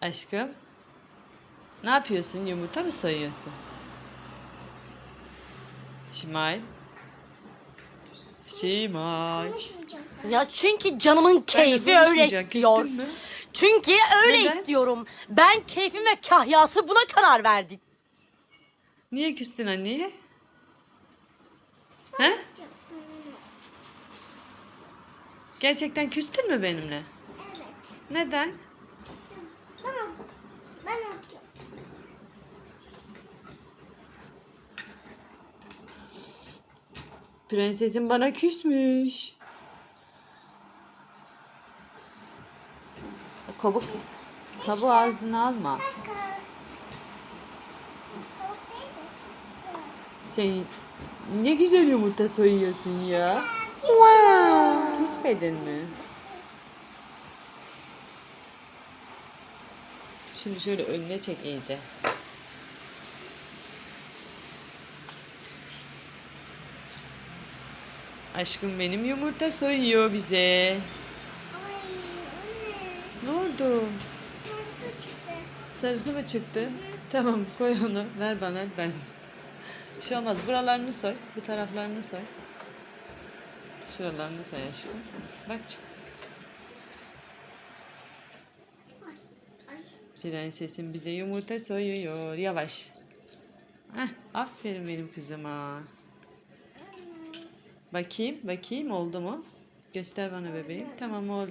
Aşkım. Ne yapıyorsun? Yumurta mı soyuyorsun? Şimal. Konuşmayacağım. Ya çünkü canımın keyfi öyle istiyor. Çünkü öyle Neden? istiyorum. Ben keyfim ve kahyası buna karar verdik. Niye küstün anneye? He? Gerçekten küstün mü benimle? Evet. Neden? Tamam. Ben yapacağım. Prensesim bana küsmüş. Kabuk, kabuğu ağzına alma. De. Şey, ne güzel yumurta soyuyorsun ya. Küsmedin mi? Şimdi şöyle önüne çek iyice. Aşkım benim yumurta soyuyor bize. Ay. Ne oldu? Nasıl çıktı? Sarısı mı çıktı? Tamam koy onu. Ver bana ben. Bir şey olmaz. Buralarını soy. Bu taraflarını soy. Şuralarını soy aşkım. Bak çık. Prensesim bize yumurta soyuyor. Yavaş. Heh, aferin benim kızıma. Bakayım, bakayım oldu mu? Göster bana bebeğim. Tamam oldu.